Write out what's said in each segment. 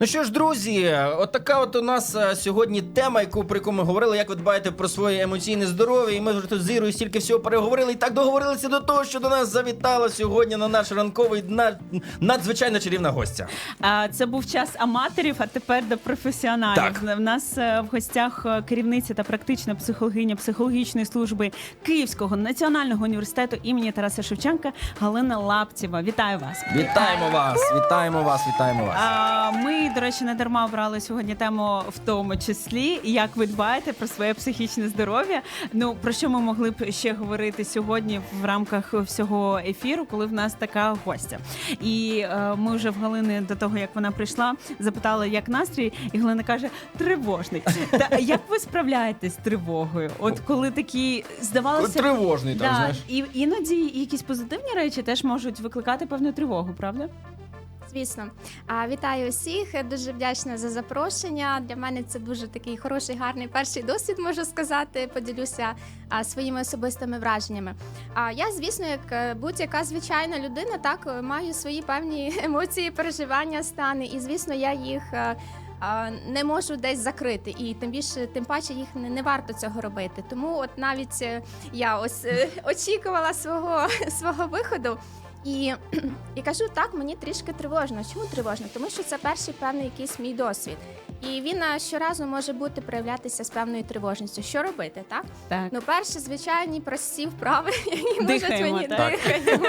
Ну що ж, друзі, от така от у нас е, сьогодні тема, яку про яку ми говорили, як ви дбаєте про своє емоційне здоров'я. І ми вже тут з Ірою стільки всього переговорили і так договорилися до того, що до нас завітала сьогодні на наш ранковий на- надзвичайно чарівна гостя. А, Це був час аматорів, а тепер до професіоналів. Так. В нас е, в гостях е, керівниця та практична психологиня психологічної служби Київського національного університету імені Тараса Шевченка Галина Лаптєва. Вітаю вас. Вітаємо вас! Вітаємо вас! Вітаємо вас! А, ми, до речі, не дарма обрали сьогодні тему в тому числі, як ви дбаєте про своє психічне здоров'я. Ну про що ми могли б ще говорити сьогодні в рамках всього ефіру, коли в нас така гостя. І е, ми вже в Галини до того, як вона прийшла, запитали, як настрій, і Галина каже: тривожний. Та як ви справляєтесь з тривогою? От коли такі здавалося. Тривожний там, Да, знаєш. і іноді якісь позитивні речі теж можуть викликати певну тривогу, правда? Звісно, а вітаю усіх. Дуже вдячна за запрошення. Для мене це дуже такий хороший, гарний перший досвід, можу сказати. Поділюся своїми особистими враженнями. А я, звісно, як е, будь-яка звичайна людина, так е, маю свої певні емоції, переживання, стани, і звісно, я їх. е, Не можу десь закрити, і тим більше, тим паче їх не, не варто цього робити. Тому, от навіть я ось очікувала свого, свого виходу. І, і кажу, так, мені трішки тривожно. Чому тривожно? Тому що це перший певний якийсь мій досвід. І він щоразу може бути проявлятися з певною тривожністю. Що робити, так? Так. Ну, перші звичайні прості вправи, які можуть мені так? дихаємо.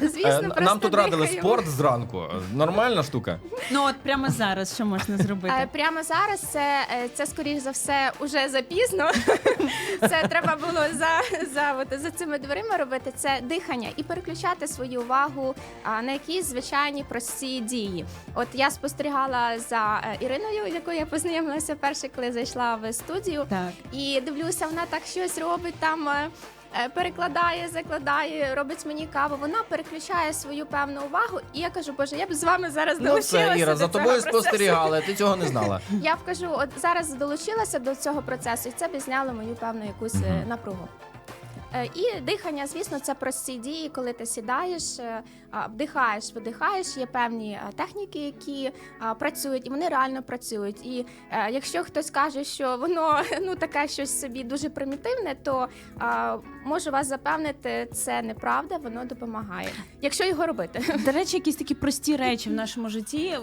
Звісно, Е, просто Нам тут радили дихаємо. спорт зранку. Нормальна штука. Ну от прямо зараз що можна зробити? Е, Прямо зараз це, е, це скоріш за все уже запізно. Це треба було за, за, от, за цими дверима робити. Це дихання і переключати свою увагу а, на якісь звичайні прості дії. От я спостерігала за е, Іриною, якою я познайомилася перше, коли зайшла в студію. Так. І дивлюся, вона так щось робить там. е, е, Перекладає, закладає, робить мені каву. Вона переключає свою певну увагу, і я кажу, боже, я б з вами зараз Ну долучилася все, Іра, до за цього тобою процесу. спостерігали, ти цього не знала. Я б кажу, от зараз долучилася до цього процесу, і це б зняло мою певну якусь е, напругу. Е, І дихання, звісно, це прості дії, коли ти сідаєш, е, вдихаєш, видихаєш. Є певні е, техніки, які працюють, і вони реально працюють. І якщо хтось каже, що воно ну таке щось собі дуже примітивне, то можу вас запевнити, це неправда, воно допомагає, якщо його робити. До речі, якісь такі прості речі в нашому житті.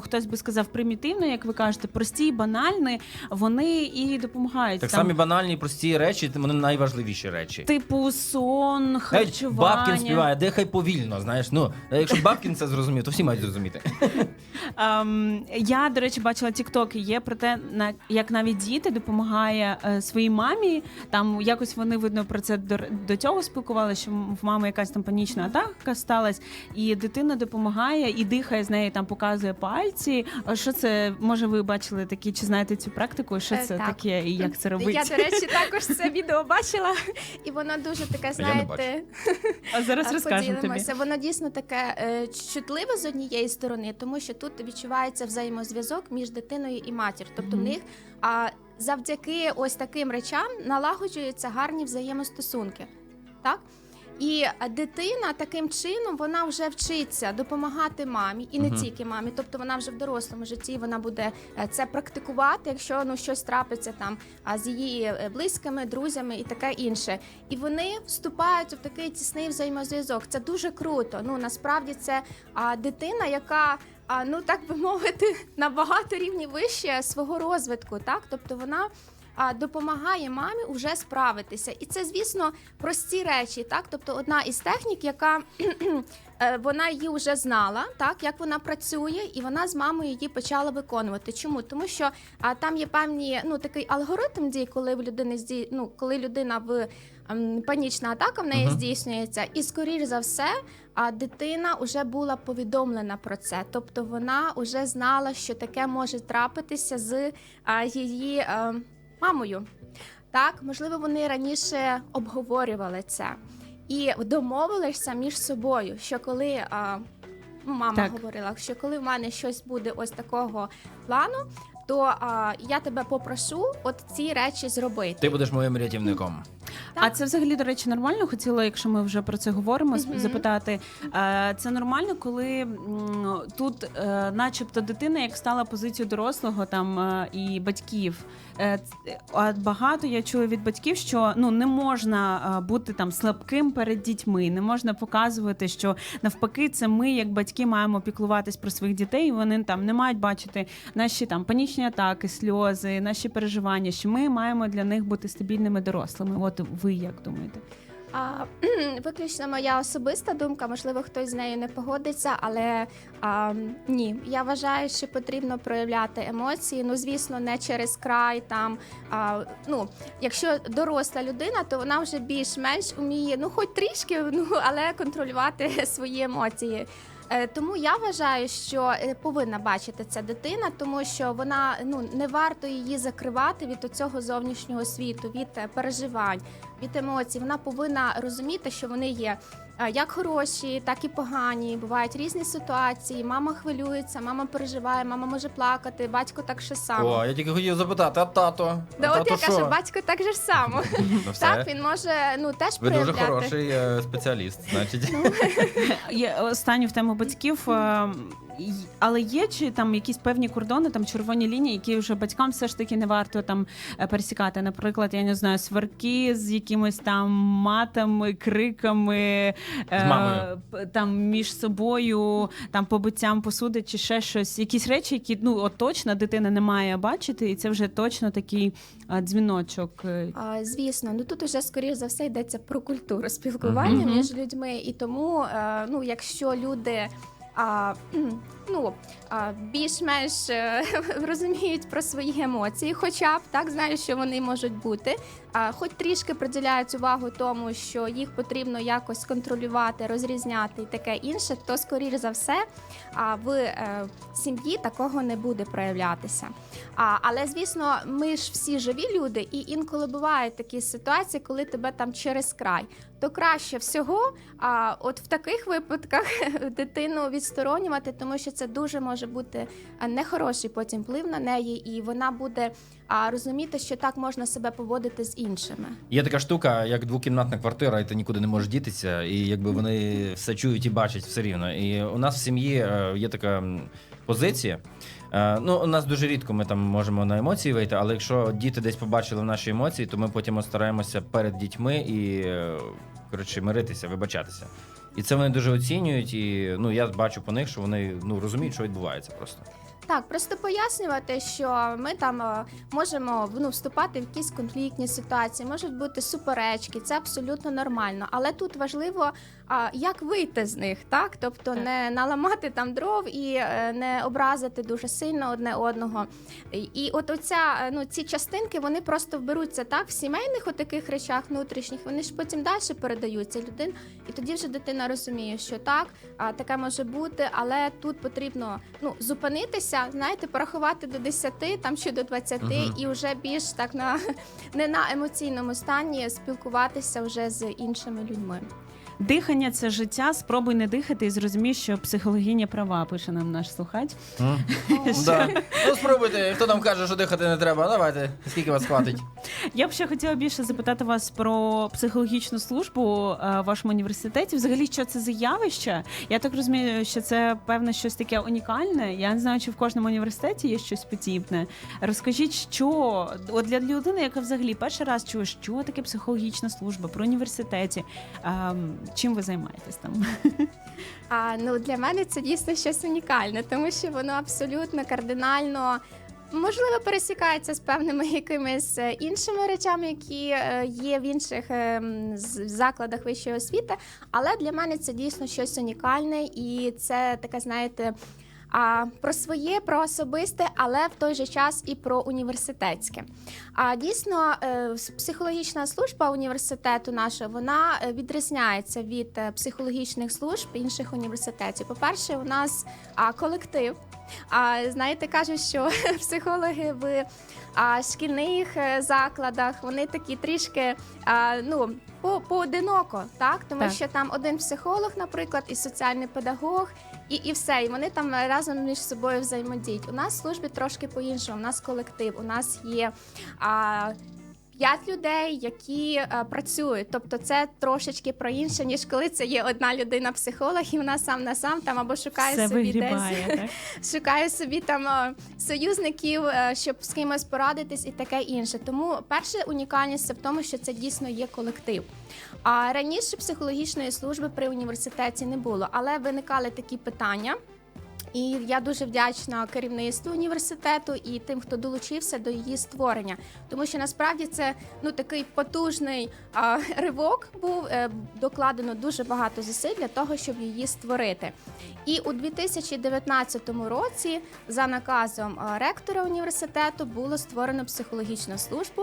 Хтось би сказав примітивно, як ви кажете, прості, банальні, вони і допомагають. Так Там, самі банальні, прості речі, вони найважливіші речі. Типу сон, Навіть харчування. Бабкін співає, дихай повільно, знаєш. Ну, якщо Бабкін це зрозумів, то всі мають зрозуміти. Ем, я, до речі, бачила тіктоки. Є про те, на як навіть діти допомагає е, своїй мамі. Там якось вони видно про це до, до цього спілкувалися, що в мами якась там панічна атака сталася, і дитина допомагає і дихає з неї, там показує пальці. А що це? Може, ви бачили такі? Чи знаєте цю практику? Що Е, це так. таке і як це робити? Я, до речі, також це відео бачила, і воно дуже таке, знаєте. А зараз розкажемо тобі. поділимося. Воно дійсно таке е, чутливе з однієї сторони, тому що тут відчувається взаємозв'язок між дитиною і матір. Тобто в них а, завдяки ось таким речам налагоджуються гарні взаємостосунки. Так? І дитина таким чином вона вже вчиться допомагати мамі, і не Мгм. тільки мамі. Тобто вона вже в дорослому житті вона буде е, це практикувати, якщо ну щось трапиться там а, з її е, близькими, друзями і таке інше. І вони вступають в такий тісний взаємозв'язок. Це дуже круто. Ну насправді це а, дитина, яка. А ну так би мовити, на багато рівнів вище свого розвитку, так тобто вона допомагає мамі вже справитися, і це, звісно, прості речі, так тобто одна із технік, яка е, вона її вже знала, так як вона працює, і вона з мамою її почала виконувати. Чому? Тому що а, там є певні ну такий алгоритм дій, коли в людини зді... ну, коли людина в ем, панічна атака в неї Мгм. здійснюється, і скоріш за все, а дитина вже була повідомлена про це. Тобто вона вже знала, що таке може трапитися з а, її е, мамою. Так, можливо, вони раніше обговорювали це і домовилися між собою, що коли а, ну, мама Так. говорила, що коли в мене щось буде ось такого плану, то а, я тебе попрошу от ці речі зробити. Ти будеш моїм рятівником. А це взагалі, до речі, нормально? Хотіла, якщо ми вже про це говоримо, сп- Мгм. запитати. Це нормально, коли тут, е, начебто, дитина як стала позицією дорослого там е, і батьків. Е, А багато я чую від батьків, що ну не можна е, бути там слабким перед дітьми, не можна показувати, що навпаки, це ми, як батьки, маємо піклуватись про своїх дітей. і Вони там не мають бачити наші там панічні атаки, сльози, наші переживання. Що ми маємо для них бути стабільними дорослими. От ви як думаєте? А, виключно моя особиста думка, можливо, хтось з нею не погодиться, але а, ні, я вважаю, що потрібно проявляти емоції. Ну, звісно, не через край. Там а, ну, якщо доросла людина, то вона вже більш-менш уміє, ну хоч трішки, ну але контролювати свої емоції. Е, Тому я вважаю, що е, повинна бачити ця дитина, тому що вона ну не варто її закривати від цього зовнішнього світу, від е, переживань, від емоцій. Вона повинна розуміти, що вони є як хороші, так і погані. Бувають різні ситуації. Мама хвилюється, мама переживає, мама може плакати, батько так же само. О, я тільки хотів запитати, а тато? Да, а от тато я що? кажу, батько так же ж само. Ну, все. Так він може ну теж Ви дуже проявляти. хороший е, спеціаліст, значить. Є останню в тему батьків. е, Але є чи там якісь певні кордони, там червоні лінії, які вже батькам все ж таки не варто там е, пересікати. Наприклад, я не знаю, сварки з якимись там матами, криками, е, там між собою, там побиттям посуди чи ще щось. Якісь речі, які ну от точно дитина не має бачити, і це вже точно такий е, дзвіночок. е, А, Звісно, ну тут уже скоріш за все йдеться про культуру спілкування Мгм. між людьми, і тому, е, ну якщо люди. А, кхм, ну, більш-менш е, розуміють про свої емоції, хоча б так знають, що вони можуть бути. Хоч трішки приділяють увагу тому, що їх потрібно якось контролювати, розрізняти і таке інше, то скоріш за все в е, сім'ї такого не буде проявлятися. Але звісно, ми ж всі живі люди, і інколи бувають такі ситуації, коли тебе там через край. То краще всього, а от в таких випадках дитину відсторонювати, тому що це дуже може бути нехороший потім вплив на неї, і вона буде розуміти, що так можна себе поводити з іншими. Є така штука, як двокімнатна квартира, і ти нікуди не можеш дітися, і якби вони все чують і бачать все рівно. І у нас в сім'ї е, є така позиція. Е, Ну, у нас дуже рідко ми там можемо на емоції вийти, але якщо діти десь побачили наші емоції, то ми потім стараємося перед дітьми і е, коротше миритися, вибачатися. І це вони дуже оцінюють. І ну я бачу по них, що вони ну розуміють, що відбувається просто. Так, просто пояснювати, що ми там е, можемо ну, вступати в якісь конфліктні ситуації, можуть бути суперечки, це абсолютно нормально. Але тут важливо, як вийти з них, так? Тобто не наламати там дров і е, не образити дуже сильно одне одного. І, от оця, е, ну, ці частинки вони просто вберуться так в сімейних отаких речах внутрішніх, вони ж потім далі передаються людин, і тоді вже дитина розуміє, що так, таке може бути, але тут потрібно ну, зупинитися, знаєте, порахувати до 10, там ще до 20, угу. і вже більш так на не на емоційному стані спілкуватися вже з іншими людьми. Дихання це життя. Спробуй не дихати і зрозумій, що психологиня права, пише нам наш слухач. Да. Ну спробуйте, хто нам каже, що дихати не треба. Давайте, скільки вас хватить. Я б ще хотіла більше запитати вас про психологічну службу е, в вашому університеті. Взагалі, що це за явище? Я так розумію, що це певне щось таке унікальне. Я не знаю, чи в кожному університеті є щось подібне. Розкажіть, що от для людини, яка взагалі перший раз чує, що таке психологічна служба при університеті. Ем, чим ви займаєтесь там? А ну для мене це дійсно щось унікальне, тому що воно абсолютно кардинально. Можливо, пересікається з певними якимись е, іншими речами, які е, є в інших е, закладах вищої освіти. Але для мене це дійсно щось унікальне, і це таке, знаєте, а, про своє, про особисте, але в той же час і про університетське. А дійсно, е, психологічна служба університету нашого вона е, відрізняється від е, психологічних служб інших університетів. По-перше, у нас колектив. А знаєте, кажуть, що психологи в а, шкільних е, закладах вони такі трішки а, ну. По поодиноко, так тому Так. що там один психолог, наприклад, і соціальний педагог, і, і все, і вони там разом між собою взаємодіють. У нас в службі трошки по-іншому. У нас колектив, у нас є а, п'ять людей, які е, працюють. Тобто це трошечки про інше, ніж коли це є одна людина психолог, і вона сам на сам там або шукає Все собі вигрібає, десь так? шукає собі там е, союзників, е, щоб з кимось порадитись і таке інше. Тому перша унікальність це в тому, що це дійсно є колектив. А раніше психологічної служби при університеті не було, але виникали такі питання. І я дуже вдячна керівництву університету і тим, хто долучився до її створення, тому що насправді це ну такий потужний а, ривок був е, докладено дуже багато зусиль для того, щоб її створити. І у 2019 році, за наказом ректора університету, було створено психологічну службу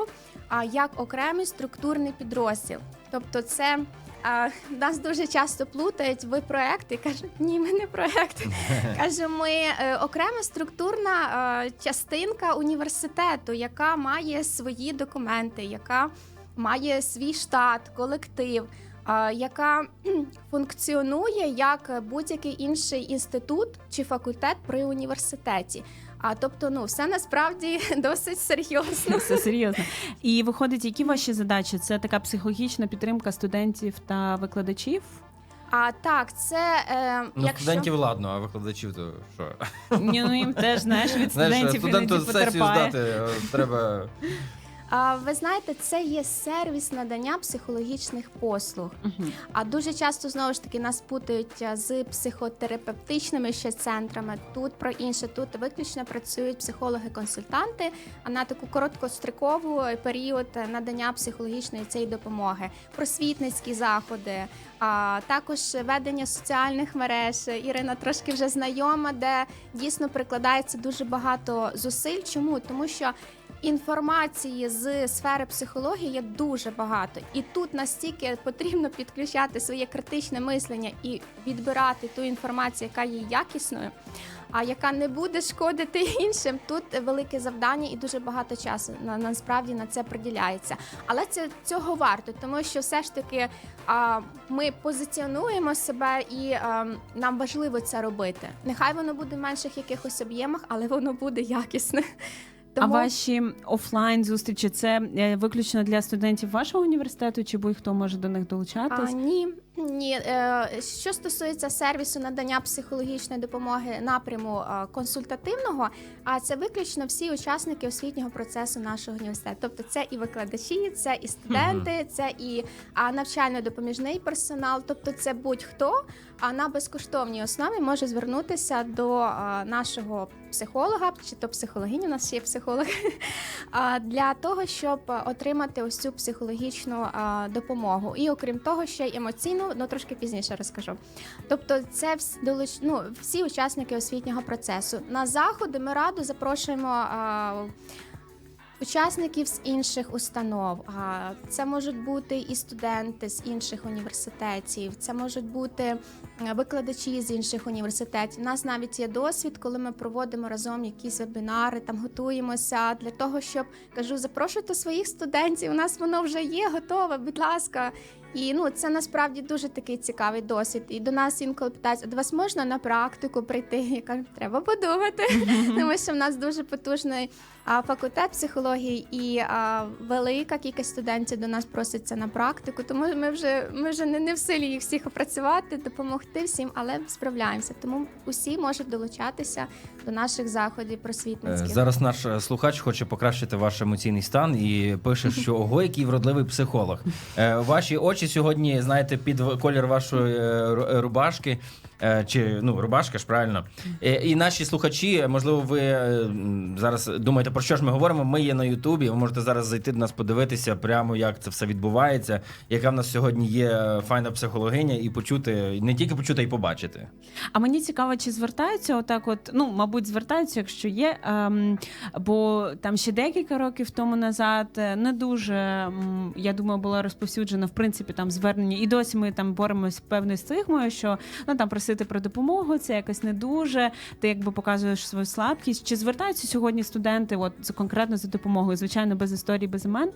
а, як окремий структурний підрозділ. Тобто, це а, нас дуже часто плутають. Ви проект і кажуть, ні, ми не проект. Каже, ми е, окрема структурна е, частинка університету, яка має свої документи, яка має свій штат, колектив. е, Яка функціонує як будь-який інший інститут чи факультет при університеті. А тобто, ну все насправді досить серйозно. Все серйозно. І виходить, які ваші задачі? Це така психологічна підтримка студентів та викладачів? А так, це е, Ну, якщо студентів ладно, а викладачів то що? Ні, ну їм теж знаєш від Знаєш, студентів студенту сесію здати е, треба. Ви знаєте, це є сервіс надання психологічних послуг. Мгм. А дуже часто знову ж таки нас путають з психотерапевтичними ще центрами. Тут про інше, тут виключно працюють психологи-консультанти, а на таку короткострокову період надання психологічної цієї допомоги, просвітницькі заходи, а також ведення соціальних мереж. Ірина трошки вже знайома, де дійсно прикладається дуже багато зусиль. Чому? Тому що Інформації з сфери психології є дуже багато, і тут настільки потрібно підключати своє критичне мислення і відбирати ту інформацію, яка є якісною, а яка не буде шкодити іншим. Тут велике завдання і дуже багато часу на насправді на це приділяється. Але це цього варто, тому що все ж таки а, ми позиціонуємо себе і а, нам важливо це робити. Нехай воно буде в менших якихось об'ємах, але воно буде якісне. А ваші офлайн зустрічі це е, виключно для студентів вашого університету, чи будь-хто може до них А, долучатись? ні, ні. Е, що стосується сервісу надання психологічної допомоги напряму е, консультативного, а це виключно всі учасники освітнього процесу нашого університету. Тобто це і викладачі, це і студенти, це і навчально-допоміжний персонал. Тобто, це будь-хто а на безкоштовній основі може звернутися до нашого психолога чи то психологині, у нас ще є психолог, для того, щоб отримати ось цю психологічну допомогу. І окрім того, ще й емоційну, ну ну трошки пізніше розкажу. Тобто, це вс- ну, всі учасники освітнього процесу. На заходи ми радо запрошуємо. а, Учасників з інших установ, А, це можуть бути і студенти з інших університетів, це можуть бути викладачі з інших університетів. У нас навіть є досвід, коли ми проводимо разом якісь вебінари, там готуємося для того, щоб кажу, запрошуйте своїх студентів. У нас воно вже є готове, будь ласка. І ну це насправді дуже такий цікавий досвід. І до нас інколи питають, «А до вас можна на практику прийти? Я кажу, треба подумати, тому що в нас дуже потужний факультет психології і а, велика кількість студентів до нас проситься на практику. Тому ми вже ми вже не, не в силі їх всіх опрацювати, допомогти всім, але справляємося. Тому усі можуть долучатися до наших заходів Е, просвітницьких. Зараз наш е, слухач хоче покращити ваш емоційний стан і пише, що ого, який вродливий психолог. Е, Ваші очі сьогодні, знаєте, під колір вашої е, ру- е, рубашки. е, Чи ну рубашка ж правильно, Е, і наші слухачі, можливо, ви е, зараз думаєте про що ж ми говоримо? Ми є на Ютубі. Ви можете зараз зайти до нас, подивитися прямо, як це все відбувається, яка в нас сьогодні є е, файна психологиня, і почути не тільки почути, й побачити. А мені цікаво, чи звертаються отак, от ну мабуть, звертаються, якщо є. Ем, бо там ще декілька років тому назад е, не дуже я думаю, було розповсюджено в принципі там звернення, і досі ми там боремось з певною стигмою, що ну там просити про допомогу, це якось не дуже. Ти якби показуєш свою слабкість. Чи звертаються сьогодні студенти, от за конкретно за допомогою? Звичайно, без історії, без імен.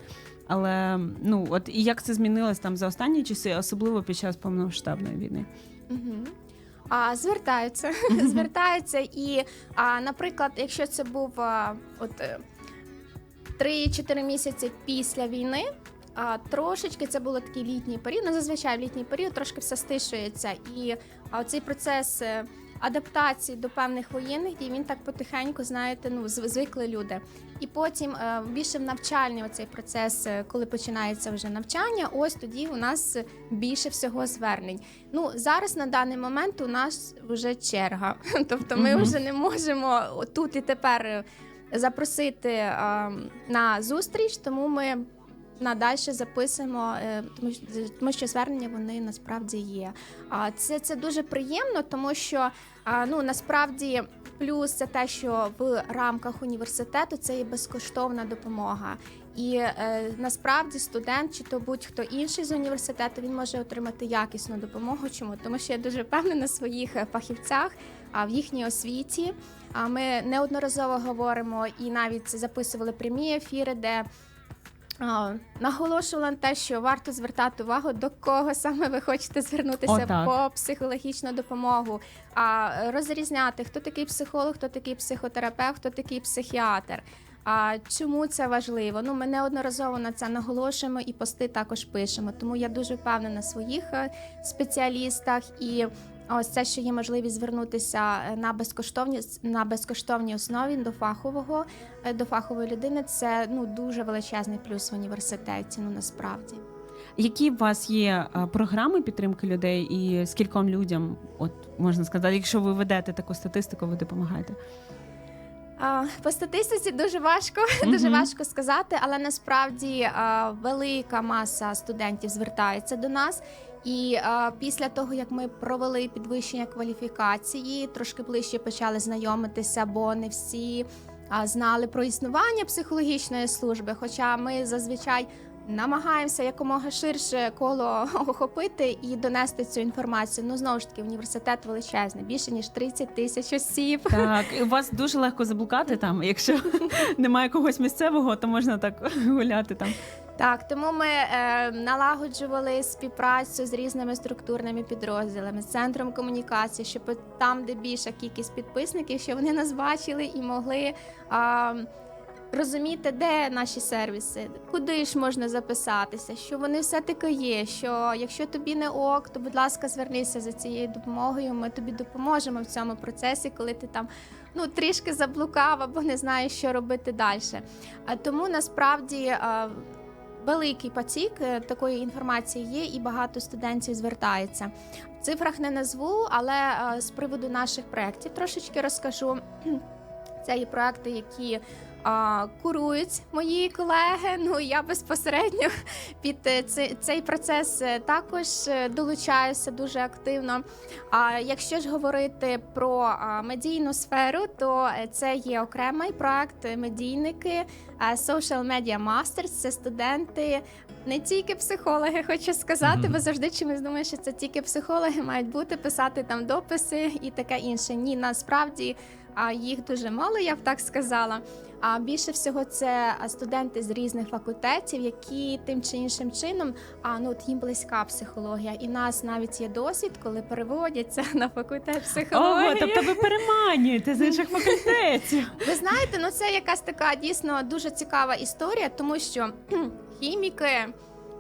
Але ну от і як це змінилось там за останні часи, особливо під час повномасштабної війни? Мгм. А, звертаються, звертаються, і, а, наприклад, якщо це був а, от. е, 3-4 місяці після війни. А трошечки це було такий літній період. Ну, зазвичай в літній період трошки все стишується. І а, цей процес е, адаптації до певних воєнних дій він так потихеньку, знаєте, ну звикли люди. І потім е, більше в навчальний оцей процес, е, коли починається вже навчання, ось тоді у нас більше всього звернень. Ну зараз на даний момент у нас вже черга. Тобто ми Мгм. вже не можемо тут і тепер е, запросити е, на зустріч, тому ми надальше записуємо, е, тому що звернення вони насправді є. А це, це дуже приємно, тому що ну насправді плюс це те, що в рамках університету це є безкоштовна допомога. І е, насправді студент чи то будь-хто інший з університету він може отримати якісну допомогу. Чому? Тому що я дуже впевнена в своїх е, фахівцях, а в їхній освіті. А ми неодноразово говоримо і навіть записували прямі ефіри, де наголошувала на те, що варто звертати увагу, до кого саме ви хочете звернутися Отак. по психологічну допомогу, а розрізняти, хто такий психолог, хто такий психотерапевт, хто такий психіатр. А чому це важливо? Ну, ми неодноразово на це наголошуємо і пости також пишемо. Тому я дуже впевнена в своїх е, спеціалістах і. Ось це, що є можливість звернутися е, на безкоштовні на безкоштовній основі до фахового е, до фахової людини. Це ну дуже величезний плюс в університеті. Ну насправді. Які у вас є е, програми підтримки людей, і скільком людям, от можна сказати, якщо ви ведете таку статистику, ви допомагаєте? А, По статистиці дуже важко, Мгм. дуже важко сказати, але насправді а, велика маса студентів звертається до нас. І а, після того, як ми провели підвищення кваліфікації, трошки ближче почали знайомитися, бо не всі а, знали про існування психологічної служби. Хоча ми зазвичай намагаємося якомога ширше коло охопити і донести цю інформацію. Ну знову ж таки, університет величезний, більше ніж 30 тисяч осіб. Так, і у вас дуже легко заблукати там. Якщо немає когось місцевого, то можна так гуляти там. Так, тому ми е, налагоджували співпрацю з різними структурними підрозділами, з центром комунікації, щоб там, де більша кількість підписників, щоб вони нас бачили і могли. А, Розуміти, де наші сервіси, куди ж можна записатися, що вони все-таки є. Що якщо тобі не ок, то будь ласка, звернися за цією допомогою. Ми тобі допоможемо в цьому процесі, коли ти там ну трішки заблукав або не знаєш, що робити далі. А тому насправді великий потік е, такої інформації є, і багато студентів звертається. В цифрах не назву, але е, з приводу наших проєктів трошечки розкажу. Це є проекти, які а, курують мої колеги. Ну я безпосередньо під е, цей, цей процес е, також е, долучаюся дуже активно. А якщо ж говорити про медійну сферу, то це є окремий проект медійники Social Media Masters. Це студенти. Не тільки психологи, хочу сказати, бо завжди чимось думаю, що це тільки психологи мають бути, писати там дописи і таке інше. Ні, насправді а їх дуже мало, я б так сказала. А більше всього це студенти з різних факультетів, які тим чи іншим чином, а ну от їм близька психологія. І в нас навіть є досвід, коли переводяться на факультет психології. Ого, тобто ви переманюєте з інших факультетів. Ви знаєте, ну це якась така дійсно дуже цікава історія, тому що хіміки,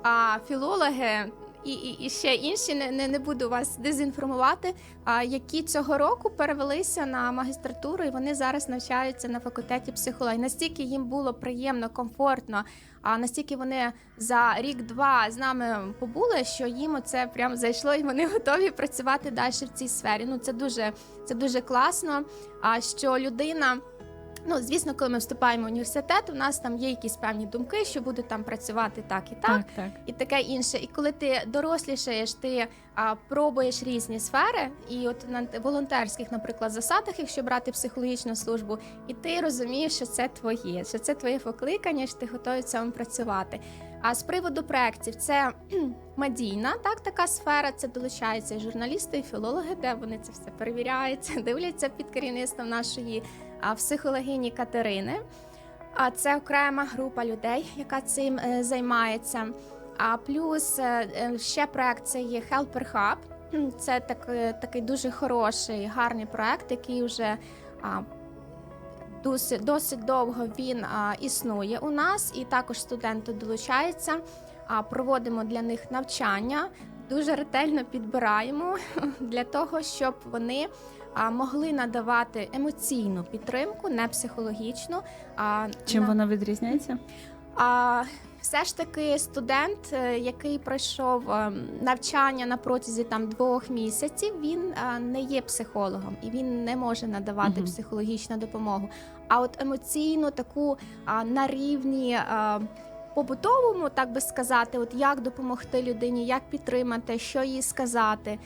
а, філологи. І, і, і ще інші не, не, не буду вас дезінформувати. А які цього року перевелися на магістратуру, і вони зараз навчаються на факультеті психології. Настільки їм було приємно, комфортно, а настільки вони за рік-два з нами побули, що їм це прям зайшло, і вони готові працювати далі в цій сфері. Ну це дуже це дуже класно. А що людина. Ну, звісно, коли ми вступаємо в університет, у нас там є якісь певні думки, що буду там працювати так і так, Так, так. і таке інше. І коли ти дорослішаєш, ти а, пробуєш різні сфери, і от на волонтерських, наприклад, засадах, якщо брати психологічну службу, і ти розумієш, що це твоє, що це твоє покликання, що ти готовий в цьому працювати. А з приводу проєктів, це медійна, так така сфера. Це долучаються і журналісти, і філологи, де вони це все перевіряють, дивляться під керівництвом нашої психологині Катерини. А це окрема група людей, яка цим е, займається. А плюс е, е, ще проект це є Helper Hub. Це так, такий дуже хороший, гарний проект, який вже а, досить, досить довго він а, існує у нас, і також студенти долучаються. А проводимо для них навчання, дуже ретельно підбираємо для того, щоб вони могли надавати емоційну підтримку, не психологічну. А, Чим на- вона відрізняється? а все ж таки студент, е, який пройшов е, навчання на протязі там двох місяців, він е, не є психологом і він не може надавати Мгм. психологічну допомогу. А от емоційну таку а, на рівні. Побутовому, так би сказати, от як допомогти людині, як підтримати, що їй сказати.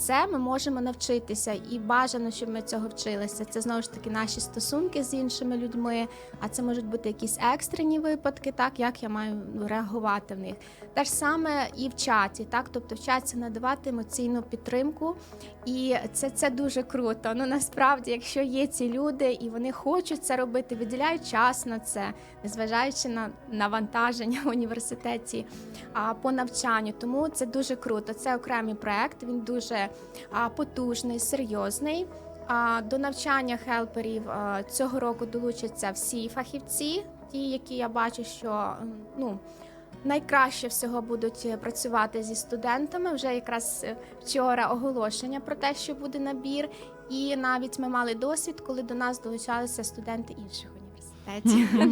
Це ми можемо навчитися, і бажано, щоб ми цього вчилися. Це знову ж таки наші стосунки з іншими людьми, а це можуть бути якісь екстрені випадки, так як я маю реагувати в них. Те ж саме і в чаті, так тобто вчаться надавати емоційну підтримку, і це, це дуже круто. Ну насправді, якщо є ці люди і вони хочуть це робити, виділяють час на це, незважаючи на навантаження в університеті а, по навчанню. Тому це дуже круто. Це окремий проект. Він дуже потужний, серйозний. До навчання хелперів цього року долучаться всі фахівці, ті, які я бачу, що ну. Найкраще всього будуть е, працювати зі студентами. Вже якраз е, вчора оголошення про те, що буде набір, і навіть ми мали досвід, коли до нас долучалися студенти інших університетів.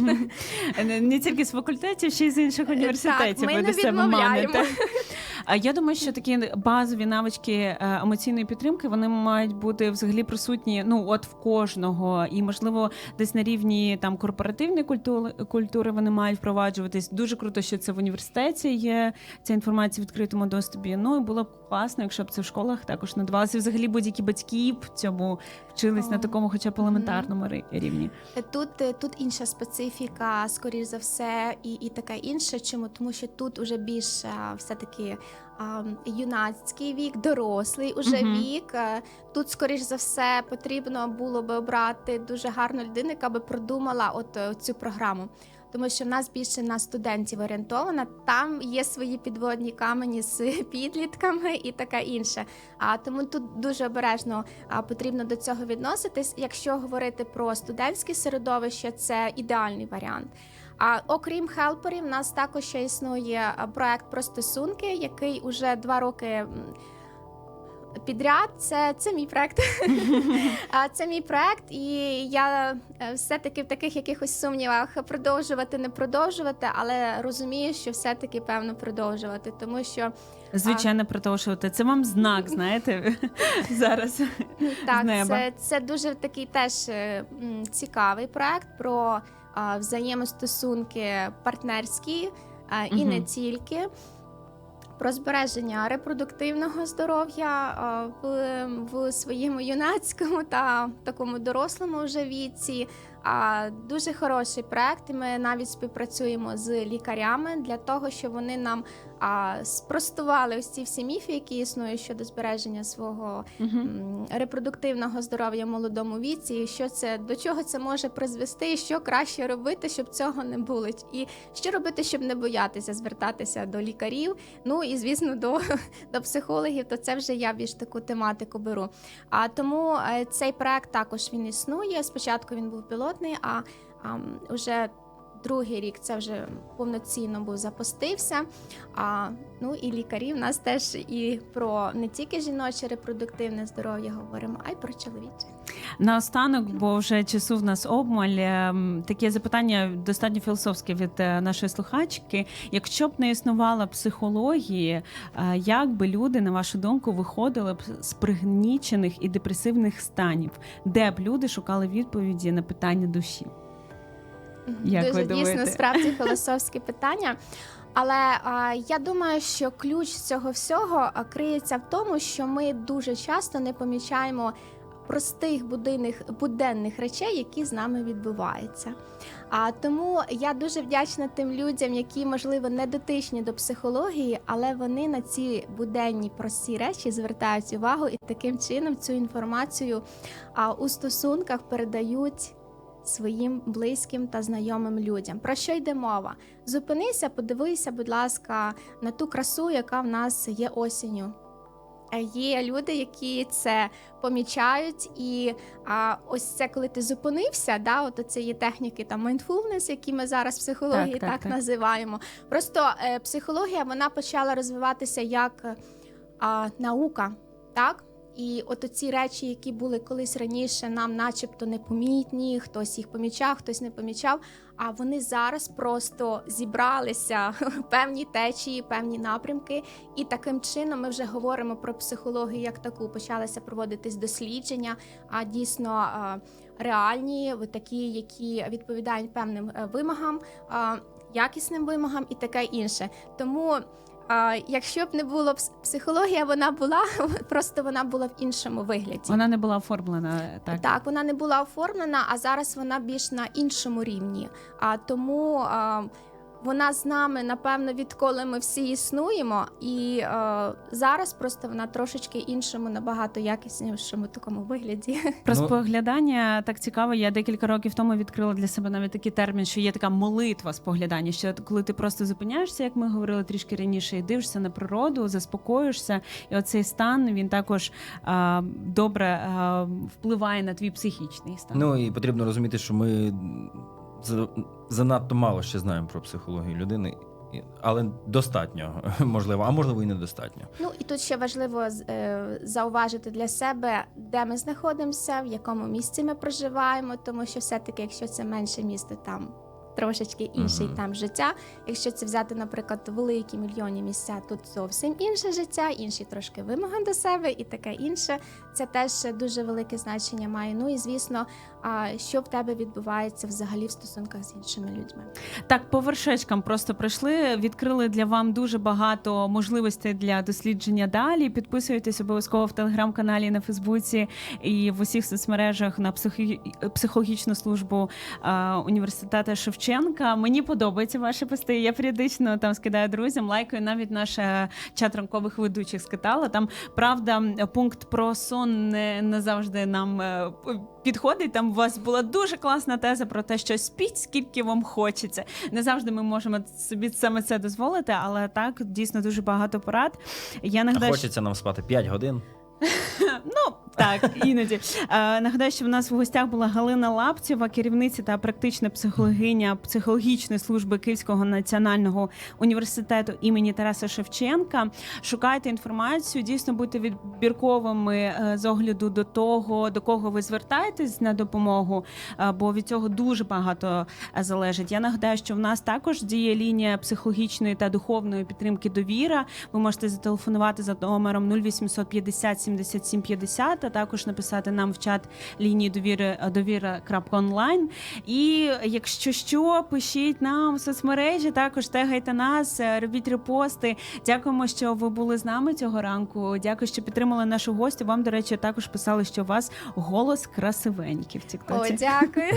Не- Не тільки з факультетів, ще й з інших університетів. Так, ми не відмовляємо. я думаю, що такі базові навички е, емоційної підтримки вони мають бути взагалі присутні. Ну от в кожного, і можливо, десь на рівні там корпоративної культури культури вони мають впроваджуватись. Дуже круто, що це в університеті є ця інформація в відкритому доступі. Ну і було б класно, якщо б це в школах також надавалося. Взагалі будь-які батьки б цьому вчились на такому, хоча б елементарному ри- рівні. Тут, тут інша специфіка, скоріш за все, і, і таке інше. Чому? Тому що тут уже більш все-таки а, юнацький вік, дорослий уже Мгм. вік. Е, Тут, скоріш за все, потрібно було би обрати дуже гарну людину, яка би продумала от е, цю програму. Тому що в нас більше на студентів орієнтована, там є свої підводні камені з підлітками і таке інше. А тому тут дуже обережно а, потрібно до цього відноситись. Якщо говорити про студентське середовище, це ідеальний варіант. А окрім хелперів, у нас також ще існує проект про стосунки, який уже два роки. Підряд, це, це мій проект. Це мій проект, і я е, все-таки в таких якихось сумнівах продовжувати, не продовжувати, але розумію, що все-таки певно продовжувати, тому що Звичайно, продовжувати. Це вам знак, знаєте, зараз. Так, неба. це, це дуже такий теж е, цікавий проект про взаємостосунки партнерські і не тільки. Про збереження репродуктивного здоров'я в, в своєму юнацькому та такому дорослому вже віці. А, дуже хороший проект. і Ми навіть співпрацюємо з лікарями для того, щоб вони нам спростували ось ці всі міфи, які існують щодо збереження свого репродуктивного здоров'я в молодому віці, і що це до чого це може призвести, і що краще робити, щоб цього не було, і що робити, щоб не боятися звертатися до лікарів. Ну і звісно, до, до психологів, то це вже я більш таку тематику беру. А тому е, цей проект також він існує. Спочатку він був пілотний, а, а вже другий рік це вже повноцінно був запустився. А ну і лікарі в нас теж і про не тільки жіноче репродуктивне здоров'я говоримо, а й про чоловіче. Наостанок, бо вже часу в нас обмаль. ем, Таке запитання достатньо філософське від е, нашої слухачки. Якщо б не існувала психології, е, як би люди, на вашу думку, виходили б з пригнічених і депресивних станів, де б люди шукали відповіді на питання душі? Як Дуже ви дійсно справді філософське питання. Але а, я думаю, що ключ цього всього криється в тому, що ми дуже часто не помічаємо простих будинних буденних речей, які з нами відбуваються. А тому я дуже вдячна тим людям, які можливо не дотичні до психології, але вони на ці буденні прості речі звертають увагу і таким чином цю інформацію а, у стосунках передають своїм близьким та знайомим людям. Про що йде мова? Зупинися, подивися, будь ласка, на ту красу, яка в нас є осінню. е, є люди, які це помічають, і а, ось це коли ти зупинився, да, от це є техніки там mindfulness, які ми зараз в психології Так, так, так, так. називаємо. Просто е, психологія вона почала розвиватися як е, а, наука, так. І от ці речі, які були колись раніше, нам, начебто, непомітні, хтось їх помічав, хтось не помічав. А вони зараз просто зібралися певні течії, певні напрямки, і таким чином ми вже говоримо про психологію як таку. Почалися проводитись дослідження, а дійсно реальні, такі, які відповідають певним е, вимогам, якісним вимогам і таке інше. Тому. А, якщо б не було психологія, вона була просто вона була в іншому вигляді. Вона не була оформлена так. Так, вона не була оформлена, а зараз вона більш на іншому рівні. А тому а, вона з нами, напевно, відколи ми всі існуємо, і а, зараз просто вона трошечки іншому, набагато якіснішому такому вигляді. Про Ну- споглядання так цікаво. Я декілька років тому відкрила для себе навіть такий термін, що є така молитва споглядання. Що коли ти просто зупиняєшся, як ми говорили трішки раніше, і дивишся на природу, заспокоюєшся, і оцей стан він також а, добре а, впливає на твій психічний стан. Ну і потрібно розуміти, що ми занадто мало ще знаємо про психологію людини, але достатньо, можливо, а можливо і недостатньо. Ну і тут ще важливо е, зауважити для себе, де ми знаходимося, в якому місці ми проживаємо, тому що все-таки, якщо це менше місто, там трошечки інший Мгм. там життя. Якщо це взяти, наприклад, великі мільйонні місця, тут зовсім інше життя, інші трошки вимоги до себе і таке інше. Це теж дуже велике значення має. Ну і звісно, а що в тебе відбувається взагалі в стосунках з іншими людьми. Так, по вершечкам просто пройшли, відкрили для вам дуже багато можливостей для дослідження далі. Підписуйтесь обов'язково в телеграм-каналі на Фейсбуці і в усіх соцмережах на психі- психологічну службу університету Шевченка. Мені подобаються ваші пости. Я періодично там скидаю друзям, лайкаю навіть наш чат ранкових ведучих скидала. Там правда пункт про сон не, не завжди нам е, підходить. Там у вас була дуже класна теза про те, що спіть скільки вам хочеться. Не завжди ми можемо собі саме це дозволити, але так дійсно дуже багато порад. Я нагадаю, що- хочеться нам спати 5 годин. Ну так, іноді Е, нагадаю, що в нас в гостях була Галина Лапцєва, керівниця та практична психологиня психологічної служби Київського національного університету імені Тараса Шевченка. Шукайте інформацію, дійсно будьте відбірковими е, з огляду до того, до кого ви звертаєтесь на допомогу, е, бо від цього дуже багато е, залежить. Я нагадаю, що в нас також діє лінія психологічної та духовної підтримки довіра. Ви можете зателефонувати за номером 0800 50 77 50, а також написати нам в чат лінії довіри довіра.онлайн. І якщо що, пишіть нам в соцмережі, також тегайте нас, е, робіть репости. Дякуємо, що ви були з нами цього ранку. Дякую, що підтримали нашу гостю. Вам, до речі, також писали, що у вас голос красивенький в О, дякую.